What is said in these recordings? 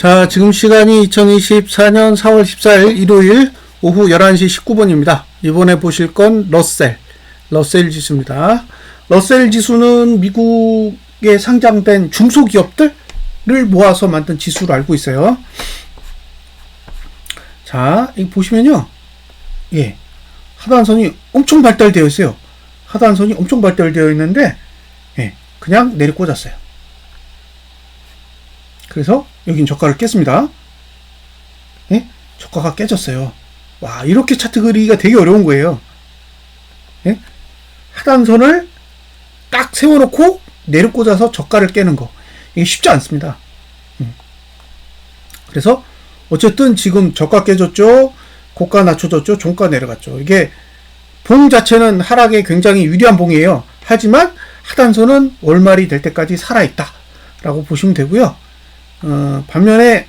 자, 지금 시간이 2024년 4월 14일 일요일 오후 11시 19분입니다. 이번에 보실 건 러셀, 러셀 지수입니다. 러셀 지수는 미국에 상장된 중소기업들을 모아서 만든 지수로 알고 있어요. 자, 이 보시면요. 예. 하단선이 엄청 발달되어 있어요. 하단선이 엄청 발달되어 있는데, 예. 그냥 내리 꽂았어요. 그래서 여긴 저가를 깼습니다. 예? 저가가 깨졌어요. 와, 이렇게 차트 그리기가 되게 어려운 거예요. 예? 하단선을 딱 세워놓고 내려 꽂아서 저가를 깨는 거. 이게 쉽지 않습니다. 음. 그래서 어쨌든 지금 저가 깨졌죠. 고가 낮춰졌죠. 종가 내려갔죠. 이게 봉 자체는 하락에 굉장히 유리한 봉이에요. 하지만 하단선은 월말이 될 때까지 살아있다. 라고 보시면 되고요. 어, 반면에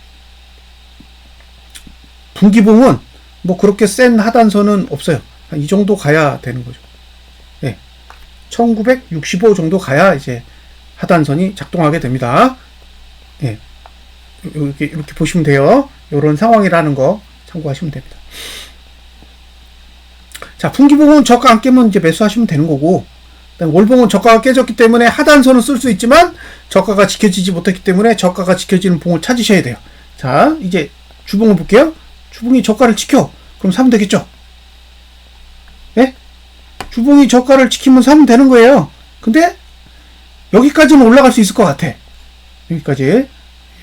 분기봉은 뭐 그렇게 센 하단선은 없어요. 이 정도 가야 되는 거죠. 예. 1965 정도 가야 이제 하단선이 작동하게 됩니다. 예. 이렇게, 이렇게 보시면 돼요. 이런 상황이라는 거 참고하시면 됩니다. 자, 분기봉은 저가 안 깨면 이제 매수하시면 되는 거고, 월봉은 저가가 깨졌기 때문에 하단선은 쓸 수 있지만 저가가 지켜지지 못했기 때문에 저가가 지켜지는 봉을 찾으셔야 돼요. 자, 이제 주봉을 볼게요. 주봉이 저가를 지켜. 그럼 사면 되겠죠? 예? 주봉이 저가를 지키면 사면 되는 거예요. 근데 여기까지는 올라갈 수 있을 것 같아. 여기까지.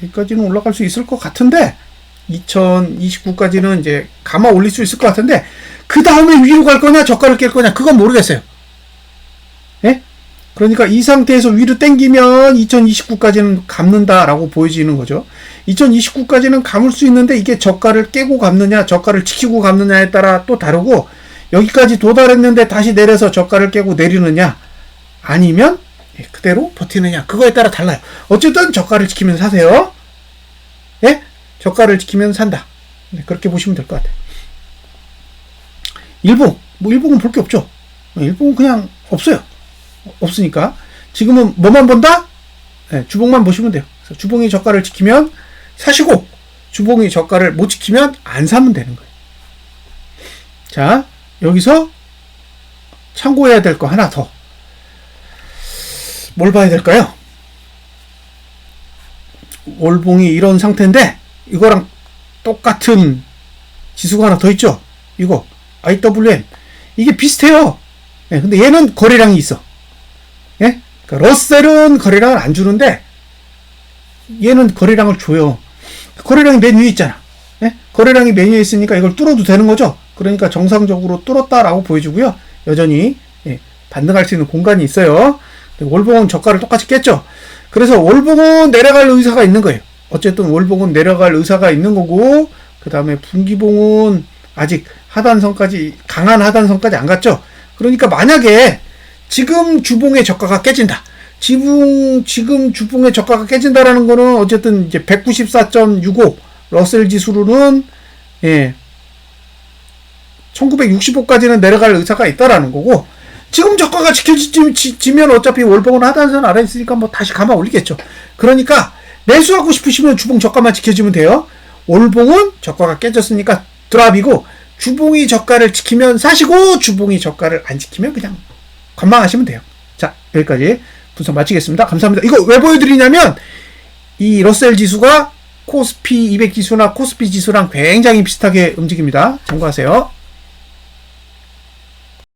여기까지는 올라갈 수 있을 것 같은데 2029까지는 이제 감아 올릴 수 있을 것 같은데 그 다음에 위로 갈 거냐 저가를 깰 거냐 그건 모르겠어요. 예? 그러니까 이 상태에서 위로 땡기면 2029까지는 감는다라고 보여지는 거죠. 2029까지는 감을 수 있는데 이게 저가를 깨고 감느냐, 저가를 지키고 감느냐에 따라 또 다르고 여기까지 도달했는데 다시 내려서 저가를 깨고 내리느냐, 아니면 예, 그대로 버티느냐, 그거에 따라 달라요. 어쨌든 저가를 지키면 사세요. 예? 저가를 지키면 산다. 네, 그렇게 보시면 될 것 같아요. 일봉, 뭐 일봉은 볼 게 없죠. 일봉은 그냥 없어요. 없으니까 지금은 뭐만 본다? 네, 주봉만 보시면 돼요. 주봉이 저가를 지키면 사시고 주봉이 저가를 못 지키면 안 사면 되는 거예요. 자 여기서 참고해야 될 거 하나 더. 뭘 봐야 될까요? 월봉이 이런 상태인데 이거랑 똑같은 지수가 하나 더 있죠. 이거 IWM 이게 비슷해요. 네, 근데 얘는 거래량이 있어. 예? 그러니까 러셀은 거래량을 안 주는데 얘는 거래량을 줘요. 거래량이 맨 위에 있잖아. 예? 거래량이 맨 위에 있으니까 이걸 뚫어도 되는 거죠. 그러니까 정상적으로 뚫었다라고 보여주고요. 여전히 예, 반등할 수 있는 공간이 있어요. 월봉은 저가를 똑같이 깼죠. 그래서 월봉은 내려갈 의사가 있는 거예요. 어쨌든 월봉은 내려갈 의사가 있는 거고 그 다음에 분기봉은 아직 하단선까지 강한 하단선까지 안 갔죠. 그러니까 만약에 지금 주봉의 저가가 깨진다. 지붕, 지금 주봉의 저가가 깨진다라는 거는 어쨌든 이제 194.65 러셀 지수로는 예. 1965까지는 내려갈 의사가 있다라는 거고 지금 저가가 지켜지면 어차피 월봉은 하단선 아래 있으니까 뭐 다시 감아 올리겠죠. 그러니까 매수하고 싶으시면 주봉 저가만 지켜주면 돼요. 월봉은 저가가 깨졌으니까 드랍이고 주봉이 저가를 지키면 사시고 주봉이 저가를 안 지키면 그냥 관망하시면 돼요. 자, 여기까지 분석 마치겠습니다. 감사합니다. 이거 왜 보여드리냐면, 이 러셀 지수가 코스피 200 지수나 코스피 지수랑 굉장히 비슷하게 움직입니다. 참고하세요.